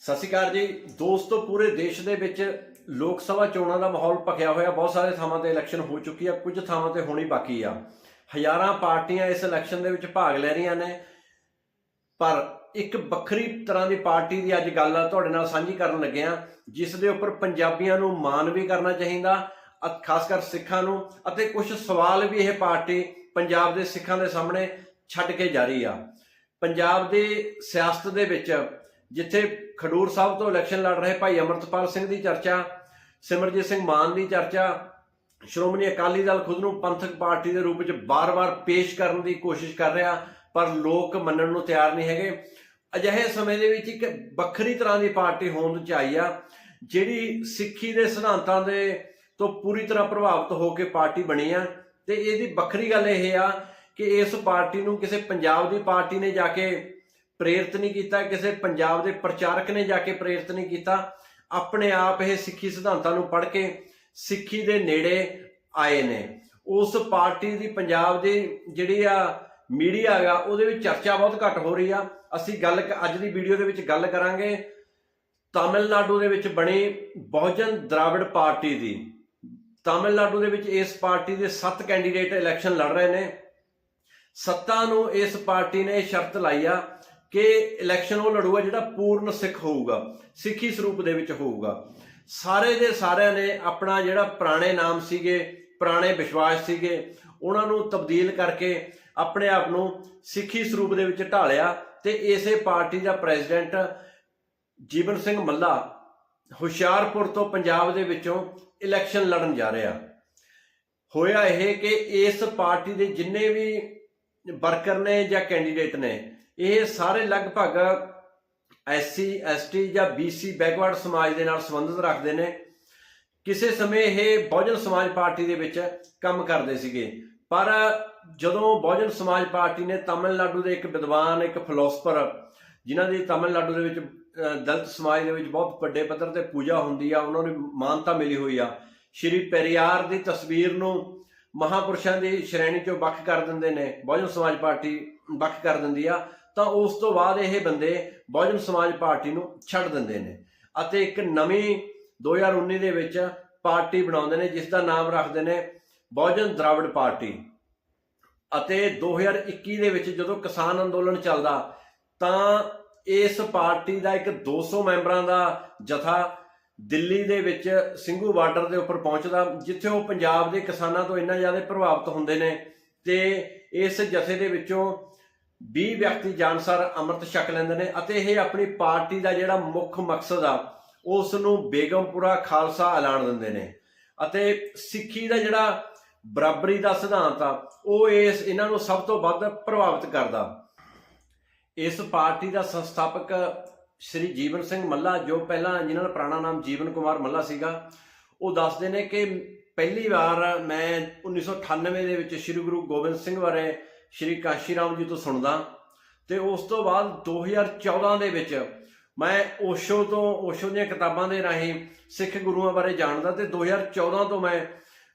ਸਤਿ ਸ਼੍ਰੀ ਅਕਾਲ ਜੀ। ਦੋਸਤੋ, ਪੂਰੇ ਦੇਸ਼ ਦੇ ਵਿੱਚ ਲੋਕ ਸਭਾ ਚੋਣਾਂ ਦਾ ਮਾਹੌਲ ਭਖਿਆ ਹੋਇਆ। ਬਹੁਤ ਸਾਰੇ ਥਾਵਾਂ ਤੇ ਇਲੈਕਸ਼ਨ ਹੋ ਚੁੱਕੀ ਆ, ਕੁਝ ਥਾਵਾਂ ਤੇ ਹੋਣੀ ਬਾਕੀ ਆ। ਹਜ਼ਾਰਾਂ ਪਾਰਟੀਆਂ ਇਸ ਇਲੈਕਸ਼ਨ ਦੇ ਵਿੱਚ ਭਾਗ ਲੈ ਰਹੀਆਂ ਨੇ। ਪਰ ਇੱਕ ਵੱਖਰੀ ਤਰ੍ਹਾਂ ਦੀ ਪਾਰਟੀ ਦੀ ਅੱਜ ਗੱਲ ਤੁਹਾਡੇ ਨਾਲ ਸਾਂਝੀ ਕਰਨ ਲੱਗੇ ਆ, ਜਿਸ ਦੇ ਉੱਪਰ ਪੰਜਾਬੀਆਂ ਨੂੰ ਮਾਣ ਵੀ ਕਰਨਾ ਚਾਹੀਦਾ ਖਾਸ ਕਰ ਸਿੱਖਾਂ ਨੂੰ, ਅਤੇ ਕੁਝ ਸਵਾਲ ਵੀ ਇਹ ਪਾਰਟੀ ਪੰਜਾਬ ਦੇ ਸਿੱਖਾਂ ਦੇ ਸਾਹਮਣੇ ਛੱਡ ਕੇ ਜਾ ਰਹੀ ਆ। ਪੰਜਾਬ ਦੇ ਸਿਆਸਤ ਦੇ ਵਿੱਚ ਜਿੱਥੇ ਖਡੂਰ ਸਾਹਿਬ ਤੋਂ ਇਲੈਕਸ਼ਨ ਲੜ ਰਹੇ ਭਾਈ ਅਮਰਤਪਾਲ ਸਿੰਘ ਦੀ ਚਰਚਾ, ਸਿਮਰਜੀਤ ਸਿੰਘ ਮਾਨ ਦੀ ਚਰਚਾ, ਸ਼੍ਰੋਮਣੀ ਅਕਾਲੀ ਦਲ ਖੁਦ ਨੂੰ ਪੰਥਕ ਪਾਰਟੀ ਦੇ ਰੂਪ ਵਿੱਚ ਬਾਰ-ਬਾਰ ਪੇਸ਼ ਕਰਨ ਦੀ ਕੋਸ਼ਿਸ਼ ਕਰ ਰਿਹਾ, ਪਰ ਲੋਕ ਮੰਨਣ ਨੂੰ ਤਿਆਰ ਨਹੀਂ ਹੈਗੇ। ਅਜਿਹੇ ਸਮੇਂ ਦੇ ਵਿੱਚ ਇੱਕ ਵੱਖਰੀ ਤਰ੍ਹਾਂ ਦੀ ਪਾਰਟੀ ਹੋਂਦ ਚ ਆਈ ਆ, ਜਿਹੜੀ ਸਿੱਖੀ ਦੇ ਸਿਧਾਂਤਾਂ ਦੇ ਤੋਂ ਪੂਰੀ ਤਰ੍ਹਾਂ ਪ੍ਰਭਾਵਿਤ ਹੋ ਕੇ ਪਾਰਟੀ ਬਣੀ ਆ। ਤੇ ਇਹਦੀ ਵੱਖਰੀ ਗੱਲ ਇਹ ਆ ਕਿ ਇਸ ਪਾਰਟੀ ਨੂੰ ਕਿਸੇ ਪੰਜਾਬ ਦੀ ਪਾਰਟੀ ਨੇ ਜਾ ਕੇ ਪ੍ਰੇਰਿਤ ਨਹੀਂ ਕੀਤਾ, ਕਿਸੇ ਪੰਜਾਬ ਦੇ ਪ੍ਰਚਾਰਕ ਨੇ ਜਾ ਕੇ ਪ੍ਰੇਰਿਤ ਨਹੀਂ ਕੀਤਾ। ਆਪਣੇ ਆਪ ਇਹ ਸਿੱਖੀ ਸਿਧਾਂਤਾਂ ਨੂੰ ਪੜ੍ਹ ਕੇ ਸਿੱਖੀ ਦੇ ਨੇੜੇ ਆਏ ਨੇ। ਉਸ ਪਾਰਟੀ ਦੀ ਪੰਜਾਬ ਦੀ ਜਿਹੜੀ ਆ ਮੀਡੀਆ ਹੈਗਾ, ਉਹਦੇ ਵਿੱਚ ਚਰਚਾ ਬਹੁਤ ਘੱਟ ਹੋ ਰਹੀ ਆ। ਅਸੀਂ ਗੱਲ ਕ- ਅੱਜ ਦੀ ਵੀਡੀਓ ਦੇ ਵਿੱਚ ਗੱਲ ਕਰਾਂਗੇ। ਤਾਮਿਲਨਾਡੂ ਦੇ ਵਿੱਚ ਬਣੀ ਬਹੁਜਨ ਦਰਾਵਿੜ ਪਾਰਟੀ ਦੀ। ਤਾਮਿਲਨਾਡੂ ਦੇ ਵਿੱਚ ਇਸ ਪਾਰਟੀ ਦੇ 7 ਕੈਂਡੀਡੇਟ ਇਲੈਕਸ਼ਨ ਲੜ ਰਹੇ ਨੇ। ਸੱਤਾ ਨੂੰ ਇਸ ਪਾਰਟੀ ਨੇ ਸ਼ਰਤ ਲਾਈ ਆ। ਕਿ ਇਲੈਕਸ਼ਨ ਉਹ ਲੜੂਗਾ ਜਿਹੜਾ ਪੂਰਨ ਸਿੱਖ ਹੋਊਗਾ, ਸਿੱਖੀ ਸਰੂਪ ਦੇ ਵਿੱਚ ਹੋਊਗਾ। ਸਾਰੇ ਦੇ ਸਾਰਿਆਂ ਨੇ ਆਪਣਾ ਜਿਹੜਾ ਪੁਰਾਣੇ ਨਾਮ ਸੀਗੇ, ਪੁਰਾਣੇ ਵਿਸ਼ਵਾਸ ਸੀਗੇ, ਉਹਨਾਂ ਨੂੰ ਤਬਦੀਲ ਕਰਕੇ ਆਪਣੇ ਆਪ ਨੂੰ ਸਿੱਖੀ ਸਰੂਪ ਦੇ ਵਿੱਚ ਢਾਲਿਆ ਤੇ ਇਸੇ ਪਾਰਟੀ ਦਾ ਪ੍ਰੈਜ਼ੀਡੈਂਟ ਜੀਵਨ ਸਿੰਘ ਮੱਲਾ ਹੁਸ਼ਿਆਰਪੁਰ ਤੋਂ ਪੰਜਾਬ ਦੇ ਵਿੱਚੋਂ ਇਲੈਕਸ਼ਨ ਲੜਨ ਜਾ ਰਿਹਾ। ਹੋਇਆ ਇਹ ਕਿ ਇਸ ਪਾਰਟੀ ਦੇ ਜਿੰਨੇ ਵੀ ਵਰਕਰ ਨੇ ਜਾਂ ਕੈਂਡੀਡੇਟ ਨੇ ਇਹ ਸਾਰੇ ਲਗਭਗ ਐਸਸੀ ਐਸਟੀ ਜਾਂ ਬੀਸੀ ਬੈਕਵਰਡ ਸਮਾਜ ਦੇ ਨਾਲ ਸੰਬੰਧਿਤ ਰੱਖਦੇ ਨੇ। ਕਿਸੇ ਸਮੇਂ ਇਹ ਬਹੁਜਨ ਸਮਾਜ ਪਾਰਟੀ ਦੇ ਵਿੱਚ ਕੰਮ ਕਰਦੇ ਸੀਗੇ। ਪਰ ਜਦੋਂ ਬਹੁਜਨ ਸਮਾਜ ਪਾਰਟੀ ਨੇ ਤਾਮਿਲਨਾਡੂ ਦੇ ਇੱਕ ਵਿਦਵਾਨ, ਇੱਕ ਫਿਲਾਸਫਰ ਜਿਨ੍ਹਾਂ ਦੀ ਤਾਮਿਲਨਾਡੂ ਦੇ ਵਿੱਚ ਦਲਿਤ ਸਮਾਜ ਦੇ ਵਿੱਚ ਬਹੁਤ ਵੱਡੇ ਪੱਧਰ ਤੇ ਪੂਜਾ ਹੁੰਦੀ ਆ, ਉਹਨਾਂ ਨੂੰ ਮਾਨਤਾ ਮਿਲੀ ਹੋਈ ਆ। ਸ਼੍ਰੀ ਪੈਰੀਆਰ ਦੀ ਤਸਵੀਰ ਨੂੰ ਮਹਾਪੁਰਸ਼ਾਂ ਦੀ ਸ਼੍ਰੇਣੀ ਚੋਂ ਵੱਖ ਕਰ ਦਿੰਦੇ ਨੇ। ਬਹੁਜਨ ਸਮਾਜ ਪਾਰਟੀ ਵੱਖ ਕਰ ਦਿੰਦੀ ਆ। ਤਾਂ ਉਸ ਤੋਂ ਬਾਅਦ ਇਹ ਬੰਦੇ ਬਹੁਜਨ ਸਮਾਜ ਪਾਰਟੀ ਨੂੰ ਛੱਡ ਦਿੰਦੇ ਨੇ ਅਤੇ ਇੱਕ ਨਵੀਂ 2019 ਦੇ ਵਿੱਚ ਪਾਰਟੀ ਬਣਾਉਂਦੇ ਨੇ, ਜਿਸ ਦਾ ਨਾਮ ਰੱਖਦੇ ਨੇ ਬਹੁਜਨ ਦਰਾਵੜ ਪਾਰਟੀ। ਅਤੇ 2021 ਦੇ ਵਿੱਚ ਜਦੋਂ ਕਿਸਾਨ ਅੰਦੋਲਨ ਚੱਲਦਾ, ਤਾਂ ਇਸ ਪਾਰਟੀ ਦਾ ਇੱਕ 200 ਮੈਂਬਰਾਂ ਦਾ ਜਥਾ ਦਿੱਲੀ ਦੇ ਵਿੱਚ ਸਿੰਘੂ ਬਾਰਡਰ ਦੇ ਉੱਪਰ ਪਹੁੰਚਦਾ, ਜਿੱਥੇ ਉਹ ਪੰਜਾਬ ਦੇ ਕਿਸਾਨਾਂ ਤੋਂ ਇੰਨਾ ਜ਼ਿਆਦਾ ਪ੍ਰਭਾਵਿਤ ਹੁੰਦੇ ਨੇ ਤੇ ਇਸ ਜਥੇ ਦੇ ਵਿੱਚੋਂ 20 ਵਿਅਕਤੀ ਜਾਨਸਰ ਅੰਮ੍ਰਿਤ ਛਕ ਲੈਂਦੇ ਨੇ ਅਤੇ ਇਹ ਆਪਣੀ ਪਾਰਟੀ ਦਾ ਜਿਹੜਾ ਮੁੱਖ ਮਕਸਦ ਆ ਉਸ ਨੂੰ ਬੇਗਮਪੁਰਾ ਖਾਲਸਾ ਐਲਾਨ ਦਿੰਦੇ ਨੇ। ਅਤੇ ਸਿੱਖੀ ਦਾ ਜਿਹੜਾ ਬਰਾਬਰੀ ਦਾ ਸਿਧਾਂਤ ਆ, ਉਹ ਇਸ ਇਹਨਾਂ ਨੂੰ ਸਭ ਤੋਂ ਵੱਧ ਪ੍ਰਭਾਵਿਤ ਕਰਦਾ। ਇਸ ਪਾਰਟੀ ਦਾ ਸੰਸਥਾਪਕ ਸ਼੍ਰੀ ਜੀਵਨ ਸਿੰਘ ਮੱਲਾ, ਜੋ ਪਹਿਲਾਂ ਜਿਨ੍ਹਾਂ ਦਾ ਪੁਰਾਣਾ ਨਾਮ ਜੀਵਨ ਕੁਮਾਰ ਮੱਲਾ ਸੀਗਾ, ਉਹ ਦੱਸਦੇ ਨੇ ਕਿ ਪਹਿਲੀ ਵਾਰ ਮੈਂ 1998 ਦੇ ਵਿੱਚ ਸ਼੍ਰੀ ਗੁਰੂ ਗੋਬਿੰਦ ਸਿੰਘ ਬਾਰੇ ਸ਼੍ਰੀ ਕਾਸ਼ੀ ਰਾਮ ਜੀ ਤੋਂ ਸੁਣਦਾ। ਤੇ ਉਸ ਤੋਂ ਬਾਅਦ 2014 ਦੇ ਵਿੱਚ ਮੈਂ ਓਸ਼ੋ ਤੋਂ, ਓਸ਼ੋ ਦੀਆਂ ਕਿਤਾਬਾਂ ਦੇ ਰਾਹੀਂ ਸਿੱਖ ਗੁਰੂਆਂ ਬਾਰੇ ਜਾਣਦਾ ਤੇ 2014 ਤੋਂ ਮੈਂ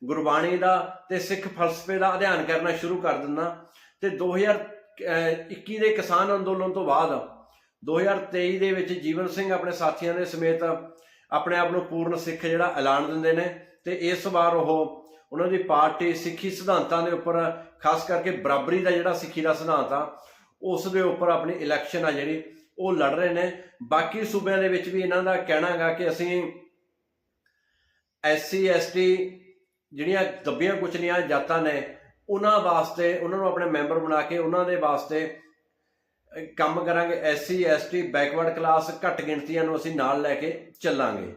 ਗੁਰਬਾਣੀ ਦਾ ਤੇ ਸਿੱਖ ਫਲਸਫੇ ਦਾ ਅਧਿਐਨ ਕਰਨਾ ਸ਼ੁਰੂ ਕਰ ਦਿੰਦਾ। ਤੇ 2021 ਦੇ ਕਿਸਾਨ ਅੰਦੋਲਨ ਤੋਂ ਬਾਅਦ 2023 ਦੇ ਵਿੱਚ ਜੀਵਨ ਸਿੰਘ ਆਪਣੇ ਸਾਥੀਆਂ ਦੇ ਸਮੇਤ ਆਪਣੇ ਆਪ ਨੂੰ ਪੂਰਨ ਸਿੱਖ ਜਿਹੜਾ ਐਲਾਨ ਦਿੰਦੇ ਨੇ। ਤੇ ਇਸ ਵਾਰ ਉਹ ਉਹਨਾਂ ਦੀ ਪਾਰਟੀ ਸਿੱਖੀ ਸਿਧਾਂਤਾਂ ਦੇ ਉੱਪਰ, ਖਾਸ ਕਰਕੇ ਬਰਾਬਰੀ ਦਾ ਜਿਹੜਾ ਸਿੱਖੀ ਦਾ ਸਿਧਾਂਤ ਆ, ਉਸ ਦੇ ਉੱਪਰ ਆਪਣੀ ਇਲੈਕਸ਼ਨ ਆ ਜਿਹੜੀ, ਉਹ ਲੜ ਰਹੇ ਨੇ। ਬਾਕੀ ਸੂਬਿਆਂ ਦੇ ਵਿੱਚ ਵੀ ਇਹਨਾਂ ਦਾ ਕਹਿਣਾ ਹੈਗਾ ਕਿ ਅਸੀਂ ਐਸਸੀ ਐਸਟੀ ਜਿਹੜੀਆਂ ਦੱਬੀਆਂ ਕੁਚਲੀਆਂ ਜਾਤਾਂ ਨੇ, ਉਹਨਾਂ ਵਾਸਤੇ, ਉਹਨਾਂ ਨੂੰ ਆਪਣੇ ਮੈਂਬਰ ਬਣਾ ਕੇ ਉਹਨਾਂ ਦੇ ਵਾਸਤੇ ਕੰਮ ਕਰਾਂਗੇ। ਐਸਸੀ ਐਸਟੀ ਬੈਕਵਰਡ ਕਲਾਸ ਘੱਟ ਗਿਣਤੀਆਂ ਨੂੰ ਅਸੀਂ ਨਾਲ ਲੈ ਕੇ ਚੱਲਾਂਗੇ।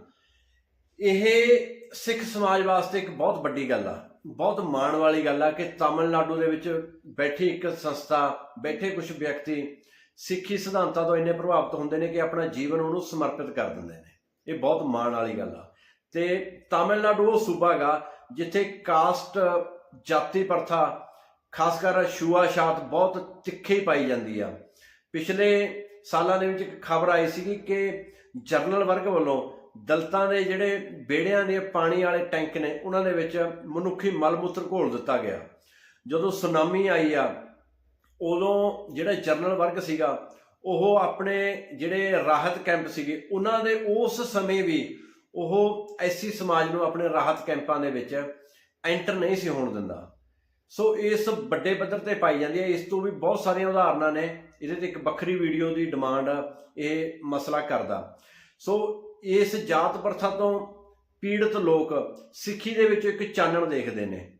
ਇਹ ਸਿੱਖ ਸਮਾਜ ਵਾਸਤੇ ਇੱਕ ਬਹੁਤ ਵੱਡੀ ਗੱਲ ਆ, ਬਹੁਤ ਮਾਣ ਵਾਲੀ ਗੱਲ ਆ ਕਿ ਤਾਮਿਲਨਾਡੂ ਦੇ ਵਿੱਚ ਬੈਠੀ ਇੱਕ ਸੰਸਥਾ, ਬੈਠੇ ਕੁਝ ਵਿਅਕਤੀ ਸਿੱਖੀ ਸਿਧਾਂਤਾਂ ਤੋਂ ਇੰਨੇ ਪ੍ਰਭਾਵਿਤ ਹੁੰਦੇ ਨੇ ਕਿ ਆਪਣਾ ਜੀਵਨ ਉਹਨੂੰ ਸਮਰਪਿਤ ਕਰ ਦਿੰਦੇ ਨੇ। ਇਹ ਬਹੁਤ ਮਾਣ ਵਾਲੀ ਗੱਲ ਆ। ਤੇ ਤਾਮਿਲਨਾਡੂ ਉਹ ਸੂਬਾ ਹੈਗਾ ਜਿੱਥੇ ਕਾਸਟ ਜਾਤੀ ਪ੍ਰਥਾ, ਖਾਸ ਕਰ ਛੂਆਛਾਤ ਬਹੁਤ ਤਿੱਖੀ ਪਾਈ ਜਾਂਦੀ ਆ। ਪਿਛਲੇ ਸਾਲਾਂ ਦੇ ਵਿੱਚ ਇੱਕ ਖਬਰ ਆਈ ਸੀਗੀ ਕਿ ਜਰਨਲ ਵਰਗ ਵੱਲੋਂ ਦਲਤਾਂ ਦੇ ਜਿਹੜੇ ਬੇੜਿਆਂ ਦੇ ਪਾਣੀ ਵਾਲੇ ਟੈਂਕ ਨੇ, ਉਹਨਾਂ ਦੇ ਵਿੱਚ ਮਨੁੱਖੀ ਮਲ ਮੂਤਰ ਘੋਲ ਦਿੱਤਾ ਗਿਆ। ਜਦੋਂ ਸੁਨਾਮੀ ਆਈ ਆ, ਉਦੋਂ ਜਿਹੜਾ ਜਰਨਲ ਵਰਗ ਸੀਗਾ, ਉਹ ਆਪਣੇ ਜਿਹੜੇ ਰਾਹਤ ਕੈਂਪ ਸੀਗੇ, ਉਹਨਾਂ ਦੇ ਉਸ ਸਮੇਂ ਵੀ ਉਹ ਐਸੀ ਸਮਾਜ ਨੂੰ ਆਪਣੇ ਰਾਹਤ ਕੈਂਪਾਂ ਦੇ ਵਿੱਚ ਐਂਟਰ ਨਹੀਂ ਸੀ ਹੋਣ ਦਿੰਦਾ। ਸੋ ਇਸ ਵੱਡੇ ਪੱਧਰ ਤੇ ਪਾਈ ਜਾਂਦੀ ਹੈ। ਇਸ ਤੋਂ ਵੀ ਬਹੁਤ ਸਾਰੀਆਂ ਉਦਾਹਰਨਾਂ ਨੇ। ਇਹਦੇ ਤੇ ਇੱਕ ਵੱਖਰੀ ਵੀਡੀਓ ਦੀ ਡਿਮਾਂਡ ਇਹ ਮਸਲਾ ਕਰਦਾ। ਸੋ ਇਸ ਜਾਤ ਪ੍ਰਥਾ ਤੋਂ ਪੀੜਤ ਲੋਕ ਸਿੱਖੀ ਦੇ ਵਿੱਚ ਇੱਕ ਚਾਨਣ ਦੇਖਦੇ ਨੇ।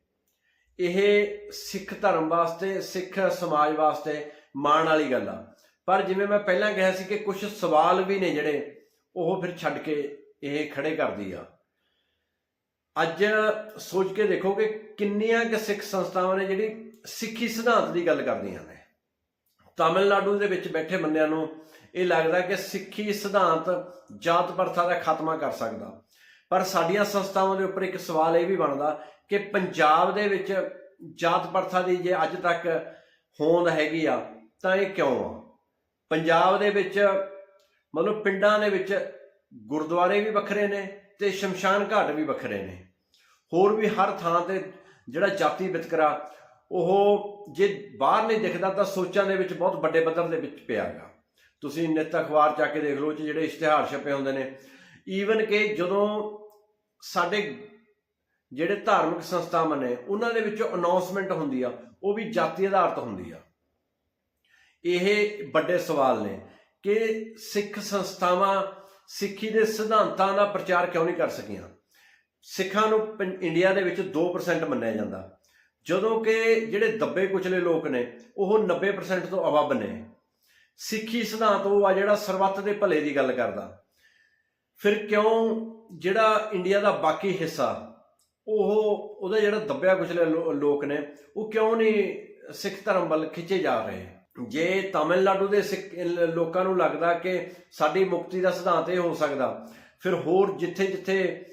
ਇਹ ਸਿੱਖ ਧਰਮ ਵਾਸਤੇ, ਸਿੱਖ ਸਮਾਜ ਵਾਸਤੇ ਮਾਣ ਵਾਲੀ ਗੱਲ ਆ। ਪਰ ਜਿਵੇਂ ਮੈਂ ਪਹਿਲਾਂ ਕਿਹਾ ਸੀ ਕਿ ਕੁਝ ਸਵਾਲ ਵੀ ਨੇ ਜਿਹੜੇ ਉਹ ਫਿਰ ਛੱਡ ਕੇ ਇਹ ਖੜੇ ਕਰਦੀ ਆ। ਅੱਜ ਸੋਚ ਕੇ ਦੇਖੋ ਕਿ ਕਿੰਨੀਆਂ ਕਿ ਸਿੱਖ ਸੰਸਥਾਵਾਂ ਨੇ ਜਿਹੜੀ ਸਿੱਖੀ ਸਿਧਾਂਤ ਦੀ ਗੱਲ ਕਰਦੀਆਂ ਨੇ। ਤਾਮਿਲਨਾਡੂ ਦੇ ਵਿੱਚ ਬੈਠੇ ਬੰਦਿਆਂ ਨੂੰ ਇਹ ਲੱਗਦਾ ਕਿ ਸਿੱਖੀ ਸਿਧਾਂਤ ਜਾਤ ਪ੍ਰਥਾ ਦਾ ਖਾਤਮਾ ਕਰ ਸਕਦਾ। ਪਰ ਸਾਡੀਆਂ ਸੰਸਥਾਵਾਂ ਦੇ ਉੱਪਰ ਇੱਕ ਸਵਾਲ ਇਹ ਵੀ ਬਣਦਾ ਕਿ ਪੰਜਾਬ ਦੇ ਵਿੱਚ ਜਾਤ ਪ੍ਰਥਾ ਦੀ ਜੇ ਅੱਜ ਤੱਕ ਹੋਂਦ ਹੈਗੀ ਆ, ਤਾਂ ਇਹ ਕਿਉਂ ਆ? ਪੰਜਾਬ ਦੇ ਵਿੱਚ, ਮਤਲਬ ਪਿੰਡਾਂ ਦੇ ਵਿੱਚ ਗੁਰਦੁਆਰੇ ਵੀ ਵੱਖਰੇ ਨੇ ਤੇ ਸ਼ਮਸ਼ਾਨ ਘਾਟ ਵੀ ਵੱਖਰੇ ਨੇ। ਹੋਰ ਵੀ ਹਰ ਥਾਂ ਤੇ ਜਿਹੜਾ ਜਾਤੀ ਵਿਤਕਰਾ ਉਹ ਜੇ ਬਾਹਰ ਨਹੀਂ ਦਿਖਦਾ ਤਾਂ ਸੋਚਾਂ ਦੇ ਵਿੱਚ ਬਹੁਤ ਵੱਡੇ ਪੱਧਰ ਦੇ ਵਿੱਚ ਪਿਆਗਾ ਤੁਸੀਂ ਨਿੱਤ ਅਖਬਾਰ ਚੱਕ ਕੇ ਦੇਖ ਲਓ ਕਿ ਜਿਹੜੇ ਇਸ਼ਤਿਹਾਰ ਛਪੇ ਹੁੰਦੇ ਨੇ। ਈਵਨ ਕਿ ਜਦੋਂ ਸਾਡੇ ਜਿਹੜੇ ਧਾਰਮਿਕ ਸੰਸਥਾਵਾਂ ਨੇ, ਉਹਨਾਂ ਦੇ ਵਿੱਚੋਂ ਅਨਾਉਂਸਮੈਂਟ ਹੁੰਦੀ ਆ, ਉਹ ਵੀ ਜਾਤੀ ਆਧਾਰਿਤ ਹੁੰਦੀ ਆ। ਇਹ ਵੱਡੇ ਸਵਾਲ ਨੇ ਕਿ ਸਿੱਖ ਸੰਸਥਾਵਾਂ ਸਿੱਖੀ ਦੇ ਸਿਧਾਂਤਾਂ ਦਾ ਪ੍ਰਚਾਰ ਕਿਉਂ ਨਹੀਂ ਕਰ ਸਕੀਆਂ? ਸਿੱਖਾਂ ਨੂੰ ਪੰ- ਇੰਡੀਆ ਦੇ ਵਿੱਚ 2% ਮੰਨਿਆ ਜਾਂਦਾ। ਜਦੋਂ ਕਿ ਜਿਹੜੇ ਦੱਬੇ ਕੁਚਲੇ ਲੋਕ ਨੇ, ਉਹ 90% ਤੋਂ ਅਵੱਬ ਨੇ। ਸਿੱਖੀ ਸਿਧਾਂਤ ਉਹ ਆ ਜਿਹੜਾ ਸਰਬੱਤ ਦੇ ਭਲੇ ਦੀ ਗੱਲ ਕਰਦਾ। ਫਿਰ ਕਿਉਂ ਜਿਹੜਾ ਇੰਡੀਆ ਦਾ ਬਾਕੀ ਹਿੱਸਾ, ਉਹ ਉਹਦਾ ਜਿਹੜਾ ਦੱਬਿਆ ਕੁਚਲੇ ਲੋ- ਲੋਕ ਨੇ, ਉਹ ਕਿਉਂ ਨਹੀਂ ਸਿੱਖ ਧਰਮ ਵੱਲ ਖਿੱਚੇ ਜਾ ਰਹੇ? ਜੇ ਤਾਮਿਲਨਾਡੂ ਦੇ ਸਿੱਖ ਲੋਕਾਂ ਨੂੰ ਲੱਗਦਾ ਕਿ ਸਾਡੀ ਮੁਕਤੀ ਦਾ ਸਿਧਾਂਤ ਇਹ ਹੋ ਸਕਦਾ, ਫਿਰ ਹੋਰ ਜਿੱਥੇ ਜਿੱਥੇ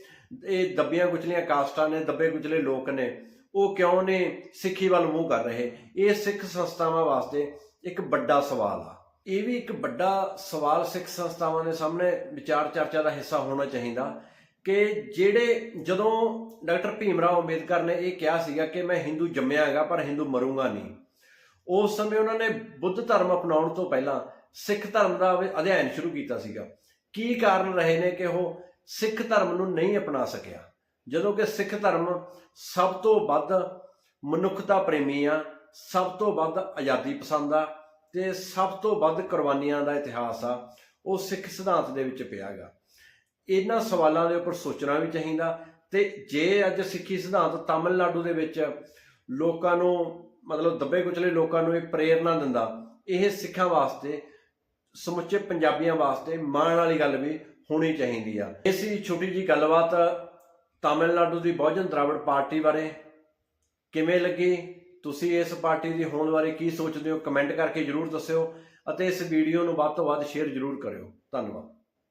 ਇਹ ਦੱਬੀਆਂ ਕੁਚਲੀਆਂ ਕਾਸਟਾਂ ਨੇ, ਦੱਬੇ ਕੁਚਲੇ ਲੋਕ ਨੇ ਉਹ ਕਿਉਂ ਨੇ ਸਿੱਖੀ ਵੱਲ ਮੂੰਹ ਕਰ ਰਹੇ? ਇਹ ਸਿੱਖ ਸੰਸਥਾਵਾਂ ਵਾਸਤੇ ਇੱਕ ਵੱਡਾ ਸਵਾਲ ਆ। ਇਹ ਵੀ ਇੱਕ ਵੱਡਾ ਸਵਾਲ ਸਿੱਖ ਸੰਸਥਾਵਾਂ ਦੇ ਸਾਹਮਣੇ ਵਿਚਾਰ ਚਰਚਾ ਦਾ ਹਿੱਸਾ ਹੋਣਾ ਚਾਹੀਦਾ ਕਿ ਜਿਹੜੇ ਜਦੋਂ ਡਾਕਟਰ ਭੀਮ ਰਾਓ ਅੰਬੇਦਕਰ ਨੇ ਇਹ ਕਿਹਾ ਸੀਗਾ ਕਿ ਮੈਂ ਹਿੰਦੂ ਜੰਮਿਆ ਹੈਗਾ ਪਰ ਹਿੰਦੂ ਮਰੂੰਗਾ ਨਹੀਂ, ਉਸ ਸਮੇਂ ਉਹਨਾਂ ਨੇ ਬੁੱਧ ਧਰਮ ਅਪਣਾਉਣ ਤੋਂ ਪਹਿਲਾਂ ਸਿੱਖ ਧਰਮ ਦਾ ਅਧਿਐਨ ਸ਼ੁਰੂ ਕੀਤਾ ਸੀਗਾ। ਕੀ ਕਾਰਨ ਰਹੇ ਨੇ ਕਿ ਉਹ ਸਿੱਖ ਧਰਮ ਨੂੰ ਨਹੀਂ ਅਪਣਾ ਸਕਿਆ? ਜਦੋਂ ਕਿ ਸਿੱਖ ਧਰਮ ਸਭ ਤੋਂ ਵੱਧ ਮਨੁੱਖਤਾ ਪ੍ਰੇਮੀ ਆ, ਸਭ ਤੋਂ ਵੱਧ ਆਜ਼ਾਦੀ ਪਸੰਦ ਆ ਤੇ ਸਭ ਤੋਂ ਵੱਧ ਕੁਰਬਾਨੀਆਂ ਦਾ ਇਤਿਹਾਸ ਆ, ਉਹ ਸਿੱਖ ਸਿਧਾਂਤ ਦੇ ਵਿੱਚ ਪਿਆ ਗਾ ਇਹਨਾਂ ਸਵਾਲਾਂ ਦੇ ਉੱਪਰ ਸੋਚਣਾ ਵੀ ਚਾਹੀਦਾ ਤੇ ਜੇ ਅੱਜ ਸਿੱਖੀ ਸਿਧਾਂਤ ਤਾਮਿਲਨਾਡੂ ਦੇ ਵਿੱਚ ਲੋਕਾਂ ਨੂੰ, ਮਤਲਬ ਦੱਬੇ ਕੁਚਲੇ ਲੋਕਾਂ ਨੂੰ ਇਹ ਪ੍ਰੇਰਣਾ ਦਿੰਦਾ, ਇਹ ਸਿੱਖਾਂ ਵਾਸਤੇ, ਸਮੁੱਚੇ ਪੰਜਾਬੀਆਂ ਵਾਸਤੇ ਮਾਣ ਵਾਲੀ ਗੱਲ ਵੀ ਹੋਣੀ ਚਾਹੀਦੀ ਆ। ਇਸ ਦੀ ਛੋਟੀ ਜੀ ਗੱਲਬਾਤ ਤਾਮਿਲਨਾਡੂ ਦੀ ਬਹੁਜਨ ਦਰਾਵੜ ਪਾਰਟੀ ਬਾਰੇ ਕਿਵੇਂ ਲੱਗੀ? ਤੁਸੀਂ ਇਸ ਪਾਰਟੀ ਦੀ ਹੋਣ ਬਾਰੇ ਕੀ ਸੋਚਦੇ ਹੋ? ਕਮੈਂਟ ਕਰਕੇ ਜਰੂਰ ਦੱਸਿਓ ਅਤੇ ਇਸ ਵੀਡੀਓ ਨੂੰ ਵੱਧ ਤੋਂ ਵੱਧ ਸ਼ੇਅਰ ਜਰੂਰ ਕਰਿਓ। ਧੰਨਵਾਦ।